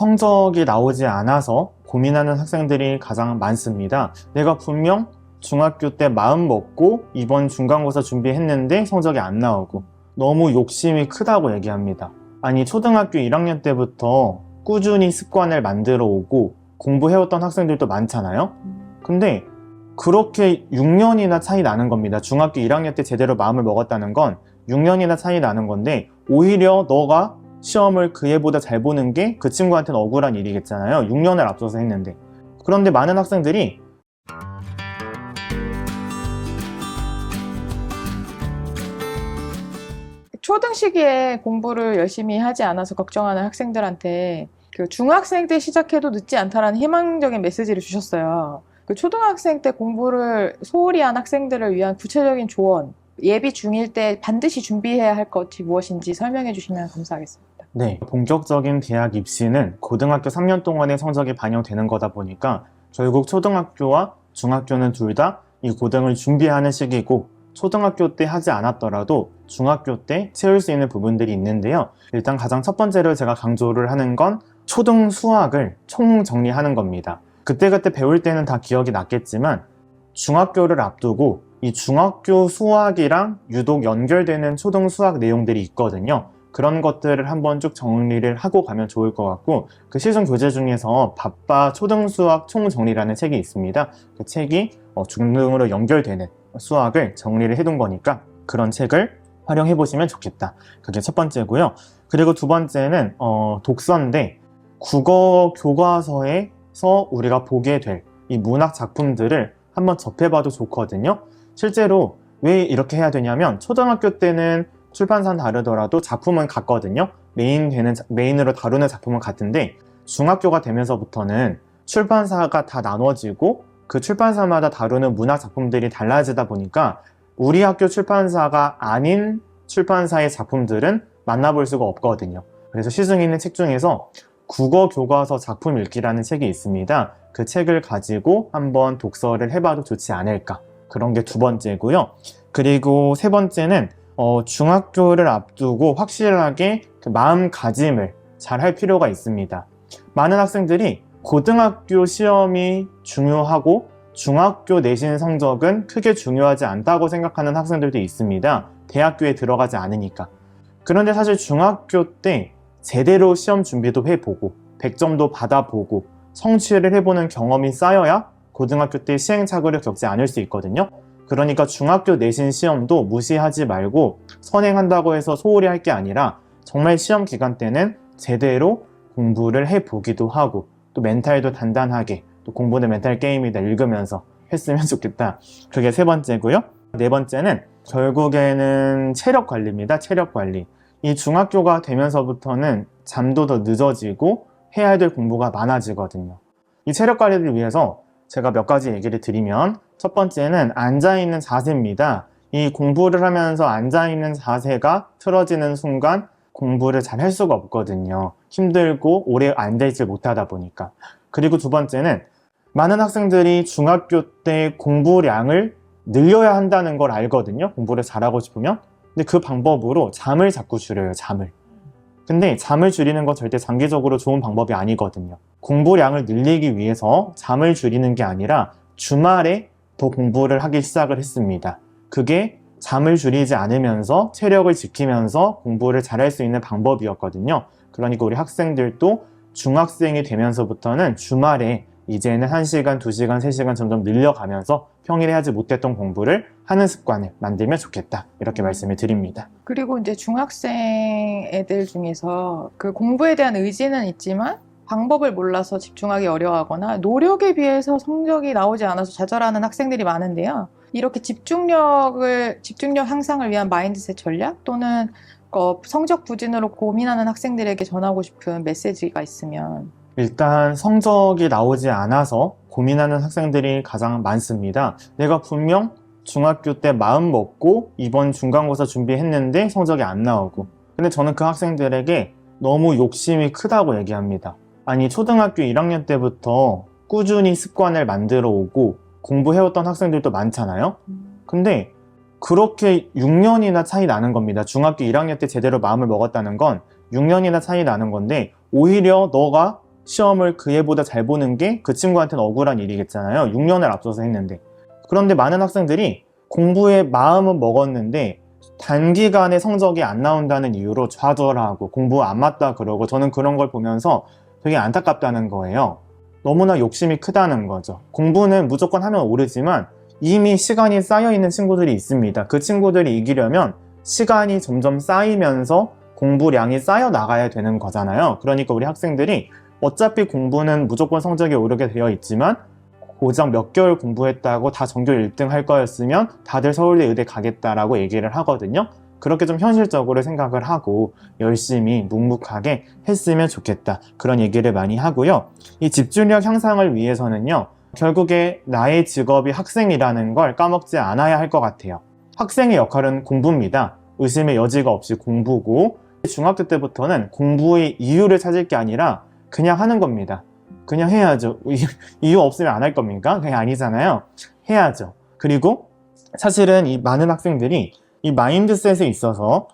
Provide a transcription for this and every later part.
성적이 나오지 않아서 고민하는 학생들이 가장 많습니다. 내가 분명 중학교 때 마음 먹고 이번 중간고사 준비했는데 성적이 안 나오고 너무 욕심이 크다고 얘기합니다. 아니 초등학교 1학년 때부터 꾸준히 습관을 만들어 오고 공부해왔던 학생들도 많잖아요. 근데 그렇게 6년이나 차이 나는 겁니다. 중학교 1학년 때 제대로 마음을 먹었다는 건 6년이나 차이 나는 건데 오히려 너가 시험을 그 애보다 잘 보는 게 그 친구한테는 억울한 일이겠잖아요. 6년을 앞서서 했는데. 그런데 많은 학생들이 초등 시기에 공부를 열심히 하지 않아서 걱정하는 학생들한테 그 중학생 때 시작해도 늦지 않다라는 희망적인 메시지를 주셨어요. 그 초등학생 때 공부를 소홀히 한 학생들을 위한 구체적인 조언, 예비 중일 때 반드시 준비해야 할 것이 무엇인지 설명해 주시면 감사하겠습니다. 네, 본격적인 대학 입시는 고등학교 3년 동안의 성적이 반영되는 거다 보니까 결국 초등학교와 중학교는 둘 다 이 고등을 준비하는 시기고 초등학교 때 하지 않았더라도 중학교 때 채울 수 있는 부분들이 있는데요. 일단 가장 첫 번째로 제가 강조를 하는 건 초등 수학을 총 정리하는 겁니다. 그때그때 배울 때는 다 기억이 났겠지만 중학교를 앞두고 이 중학교 수학이랑 유독 연결되는 초등 수학 내용들이 있거든요. 그런 것들을 한번 쭉 정리를 하고 가면 좋을 것 같고 그 시중 교재 중에서 바빠 초등 수학 총 정리라는 책이 있습니다. 그 책이 어, 중등으로 연결되는 수학을 정리를 해둔 거니까 그런 책을 활용해 보시면 좋겠다. 그게 첫 번째고요. 그리고 두 번째는 어, 독서인데 국어 교과서에서 우리가 보게 될 이 문학 작품들을 한번 접해봐도 좋거든요. 실제로 왜 이렇게 해야 되냐면 초등학교 때는 출판사는 다르더라도 작품은 같거든요. 메인 되는 자- 메인으로 다루는 작품은 같은데 중학교가 되면서부터는 출판사가 다 나눠지고 그 출판사마다 다루는 문학 작품들이 달라지다 보니까 우리 학교 출판사가 아닌 출판사의 작품들은 만나볼 수가 없거든요. 그래서 시중에 있는 책 중에서 국어 교과서 작품 읽기라는 책이 있습니다. 그 책을 가지고 한번 독서를 해봐도 좋지 않을까. 그런 게 두 번째고요. 그리고 세 번째는 어, 중학교를 앞두고 확실하게 그 마음가짐을 잘 할 필요가 있습니다. 많은 학생들이 고등학교 시험이 중요하고 중학교 내신 성적은 크게 중요하지 않다고 생각하는 학생들도 있습니다. 대학교에 들어가지 않으니까. 그런데 사실 중학교 때 제대로 시험 준비도 해보고 100점도 받아보고 성취를 해보는 경험이 쌓여야 고등학교 때 시행착오를 겪지 않을 수 있거든요. 그러니까 중학교 내신 시험도 무시하지 말고 선행한다고 해서 소홀히 할 게 아니라 정말 시험 기간 때는 제대로 공부를 해보기도 하고 또 멘탈도 단단하게 또 공부는 멘탈 게임이다 읽으면서 했으면 좋겠다. 그게 세 번째고요. 네 번째는 결국에는 체력 관리입니다. 체력 관리. 이 중학교가 되면서부터는 잠도 더 늦어지고 해야 될 공부가 많아지거든요. 이 체력 관리를 위해서 제가 몇 가지 얘기를 드리면 첫 번째는 앉아있는 자세입니다. 이 공부를 하면서 앉아있는 자세가 틀어지는 순간 공부를 잘 할 수가 없거든요. 힘들고 오래 앉아있지 못하다 보니까. 그리고 두 번째는 많은 학생들이 중학교 때 공부량을 늘려야 한다는 걸 알거든요. 공부를 잘하고 싶으면. 근데 그 방법으로 잠을 자꾸 줄여요, 잠을. 근데 잠을 줄이는 건 절대 장기적으로 좋은 방법이 아니거든요. 공부량을 늘리기 위해서 잠을 줄이는 게 아니라 주말에 더 공부를 하기 시작을 했습니다. 그게 잠을 줄이지 않으면서 체력을 지키면서 공부를 잘할 수 있는 방법이었거든요. 그러니까 우리 학생들도 중학생이 되면서부터는 주말에 이제는 1시간, 2시간, 3시간 점점 늘려가면서 평일에 하지 못했던 공부를 하는 습관을 만들면 좋겠다. 이렇게 말씀을 드립니다. 그리고 이제 중학생 애들 중에서 그 공부에 대한 의지는 있지만 방법을 몰라서 집중하기 어려워하거나 노력에 비해서 성적이 나오지 않아서 좌절하는 학생들이 많은데요. 이렇게 집중력을 집중력 향상을 위한 마인드셋 전략 또는 어, 성적 부진으로 고민하는 학생들에게 전하고 싶은 메시지가 있으면 일단 성적이 나오지 않아서 고민하는 학생들이 가장 많습니다. 내가 분명 중학교 때 마음 먹고 이번 중간고사 준비했는데 성적이 안 나오고. 근데 저는 그 학생들에게 너무 욕심이 크다고 얘기합니다. 아니, 초등학교 1학년 때부터 꾸준히 습관을 만들어 오고 공부해왔던 학생들도 많잖아요? 근데 그렇게 6년이나 차이 나는 겁니다. 중학교 1학년 때 제대로 마음을 먹었다는 건 6년이나 차이 나는 건데 오히려 너가 시험을 그 애보다 잘 보는 게 그 친구한테는 억울한 일이겠잖아요. 6년을 앞서서 했는데. 그런데 많은 학생들이 공부에 마음은 먹었는데 단기간에 성적이 안 나온다는 이유로 좌절하고 공부 안 맞다 그러고 저는 그런 걸 보면서 되게 안타깝다는 거예요. 너무나 욕심이 크다는 거죠. 공부는 무조건 하면 오르지만 이미 시간이 쌓여 있는 친구들이 있습니다. 그 친구들이 이기려면 시간이 점점 쌓이면서 공부량이 쌓여 나가야 되는 거잖아요. 그러니까 우리 학생들이 어차피 공부는 무조건 성적이 오르게 되어 있지만 고작 몇 개월 공부했다고 다 전교 1등 할 거였으면 다들 서울대 의대 가겠다라고 얘기를 하거든요. 그렇게 좀 현실적으로 생각을 하고 열심히 묵묵하게 했으면 좋겠다. 그런 얘기를 많이 하고요. 이 집중력 향상을 위해서는요. 결국에 나의 직업이 학생이라는 걸 까먹지 않아야 할 것 같아요. 학생의 역할은 공부입니다. 의심의 여지가 없이 공부고 중학교 때부터는 공부의 이유를 찾을 게 아니라 그냥 하는 겁니다. 그냥 해야죠. 이유- 없으면 안 할 겁니까? 그게 아니잖아요. 해야죠. 그리고 사실은 이 많은 학생들이 이 마인드셋에 있어서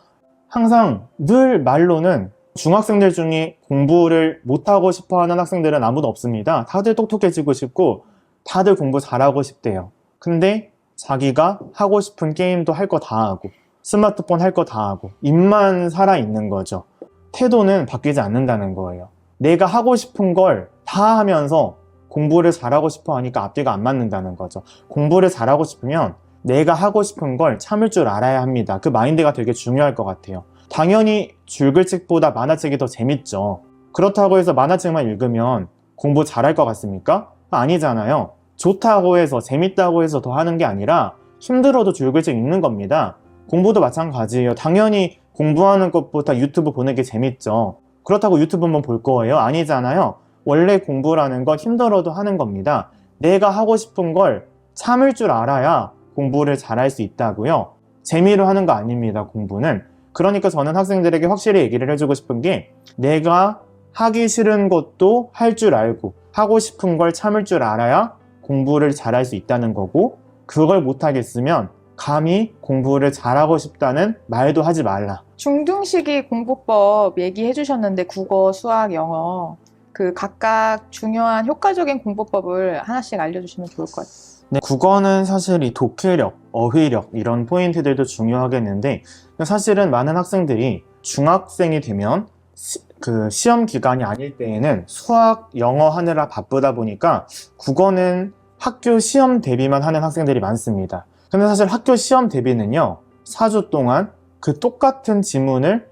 항상 늘 말로는 중학생들 중에 공부를 못하고 싶어 하는 학생들은 아무도 없습니다. 다들 똑똑해지고 싶고 다들 공부 잘하고 싶대요. 근데 자기가 하고 싶은 게임도 할 거 다 하고 스마트폰 할 거 다 하고 입만 살아 있는 거죠. 태도는 바뀌지 않는다는 거예요. 내가 하고 싶은 걸 다 하면서 공부를 잘하고 싶어 하니까 앞뒤가 안 맞는다는 거죠. 공부를 잘하고 싶으면 내가 하고 싶은 걸 참을 줄 알아야 합니다. 그 마인드가 되게 중요할 것 같아요. 당연히 줄글책보다 만화책이 더 재밌죠. 그렇다고 해서 만화책만 읽으면 공부 잘할 것 같습니까? 아니잖아요. 좋다고 해서 재밌다고 해서 더 하는 게 아니라 힘들어도 줄글책 읽는 겁니다. 공부도 마찬가지예요. 당연히 공부하는 것보다 유튜브 보는 게 재밌죠. 그렇다고 유튜브만 볼 거예요? 아니잖아요. 원래 공부라는 건 힘들어도 하는 겁니다. 내가 하고 싶은 걸 참을 줄 알아야 공부를 잘할 수 있다고요. 재미로 하는 거 아닙니다, 공부는. 그러니까 저는 학생들에게 확실히 얘기를 해주고 싶은 게 내가 하기 싫은 것도 할 줄 알고 하고 싶은 걸 참을 줄 알아야 공부를 잘할 수 있다는 거고 그걸 못하겠으면 감히 공부를 잘하고 싶다는 말도 하지 말라. 중등식이 공부법 얘기해 주셨는데 국어, 수학, 영어 그 각각 중요한 효과적인 공부법을 하나씩 알려주시면 좋을 것 같아요. 네, 국어는 사실 이 독해력, 어휘력 이런 포인트들도 중요하겠는데 사실은 많은 학생들이 중학생이 되면 시, 그 시험 기간이 아닐 때에는 수학, 영어 하느라 바쁘다 보니까 국어는 학교 시험 대비만 하는 학생들이 많습니다. 근데 사실 학교 시험 대비는요, 4주 동안 그 똑같은 지문을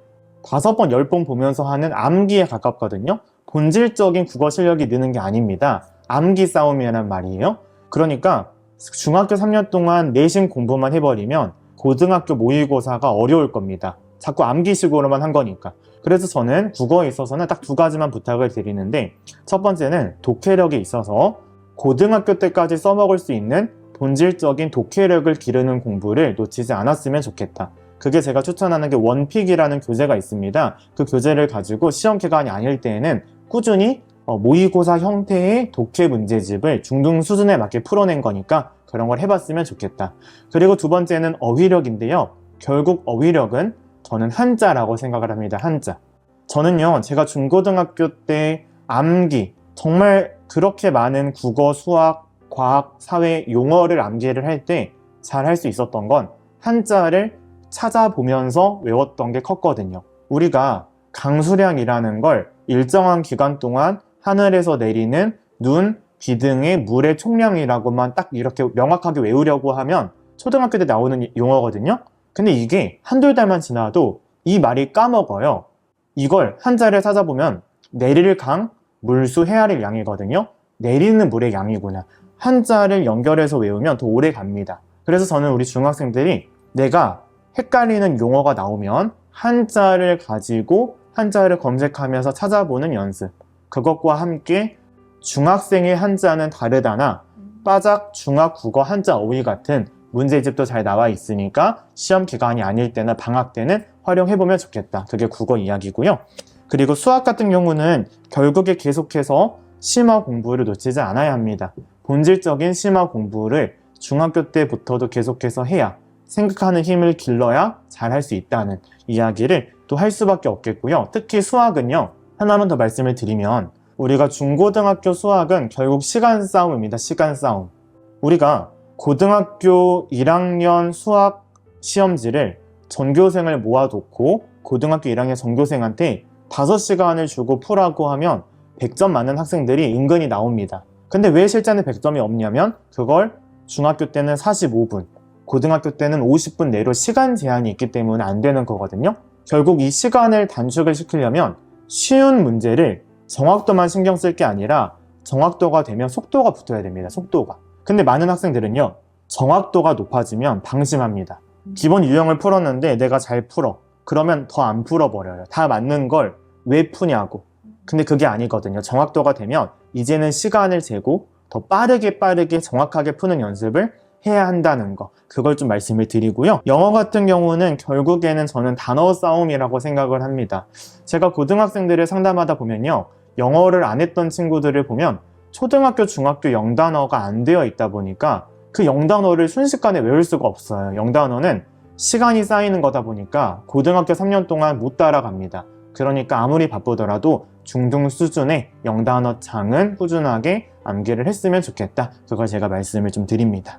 다섯 번, 열번 보면서 하는 암기에 가깝거든요. 본질적인 국어 실력이 느는 게 아닙니다. 암기 싸움이란 말이에요. 그러니까 중학교 3년 동안 내신 공부만 해버리면 고등학교 모의고사가 어려울 겁니다. 자꾸 암기식으로만 한 거니까. 그래서 저는 국어에 있어서는 딱 두 가지만 부탁을 드리는데 첫 번째는 독해력에 있어서 고등학교 때까지 써먹을 수 있는 본질적인 독해력을 기르는 공부를 놓치지 않았으면 좋겠다. 그게 제가 추천하는 게 원픽이라는 교재가 있습니다. 그 교재를 가지고 시험 기간이 아닐 때에는 꾸준히 어, 모의고사 형태의 독해 문제집을 중등 수준에 맞게 풀어낸 거니까 그런 걸 해봤으면 좋겠다. 그리고 두 번째는 어휘력인데요. 결국 어휘력은 저는 한자라고 생각을 합니다. 한자. 저는요, 제가 중고등학교 때 암기, 정말 그렇게 많은 국어, 수학, 과학, 사회, 용어를 암기를 할 때 잘 할 수 있었던 건 한자를 찾아보면서 외웠던 게 컸거든요. 우리가 강수량이라는 걸 일정한 기간 동안 하늘에서 내리는 눈, 비 등의 물의 총량이라고만 딱 이렇게 명확하게 외우려고 하면 초등학교 때 나오는 용어거든요. 근데 이게 한두 달만 지나도 이 말이 까먹어요. 이걸 한자를 찾아보면 내릴 강, 물수, 헤아릴 양이거든요. 내리는 물의 양이구나. 한자를 연결해서 외우면 더 오래 갑니다. 그래서 저는 우리 중학생들이 내가 헷갈리는 용어가 나오면 한자를 가지고 한자를 검색하면서 찾아보는 연습. 그것과 함께 중학생의 한자는 다르다나 빠작 중학 국어 한자 어휘 같은 문제집도 잘 나와 있으니까 시험 기간이 아닐 때나 방학 때는 활용해보면 좋겠다. 그게 국어 이야기고요. 그리고 수학 같은 경우는 결국에 계속해서 심화 공부를 놓치지 않아야 합니다. 본질적인 심화 공부를 중학교 때부터도 계속해서 해야 생각하는 힘을 길러야 잘 할 수 있다는 이야기를 또 할 수밖에 없겠고요. 특히 수학은요. 하나만 더 말씀을 드리면 우리가 중고등학교 수학은 결국 시간 싸움입니다. 시간 싸움. 우리가 고등학교 1학년 수학 시험지를 전교생을 모아놓고 고등학교 1학년 전교생한테 5시간을 주고 풀라고 하면 100점 맞는 학생들이 은근히 나옵니다. 근데 왜 실전에 100점이 없냐면 그걸 중학교 때는 45분, 고등학교 때는 50분 내로 시간 제한이 있기 때문에 안 되는 거거든요. 결국 이 시간을 단축을 시키려면 쉬운 문제를 정확도만 신경 쓸 게 아니라 정확도가 되면 속도가 붙어야 됩니다. 속도가. 근데 많은 학생들은요. 정확도가 높아지면 방심합니다. 기본 유형을 풀었는데 내가 잘 풀어. 그러면 더 안 풀어버려요. 다 맞는 걸 왜 푸냐고. 근데 그게 아니거든요. 정확도가 되면 이제는 시간을 재고 더 빠르게 빠르게 정확하게 푸는 연습을 해야 한다는 거. 그걸 좀 말씀을 드리고요. 영어 같은 경우는 결국에는 저는 단어 싸움이라고 생각을 합니다. 제가 고등학생들을 상담하다 보면요. 영어를 안 했던 친구들을 보면 초등학교, 중학교 영단어가 안 되어 있다 보니까 그 영단어를 순식간에 외울 수가 없어요. 영단어는 시간이 쌓이는 거다 보니까 고등학교 3년 동안 못 따라갑니다. 그러니까 아무리 바쁘더라도 중등 수준의 영단어 창은 꾸준하게 암기를 했으면 좋겠다. 그걸 제가 말씀을 좀 드립니다.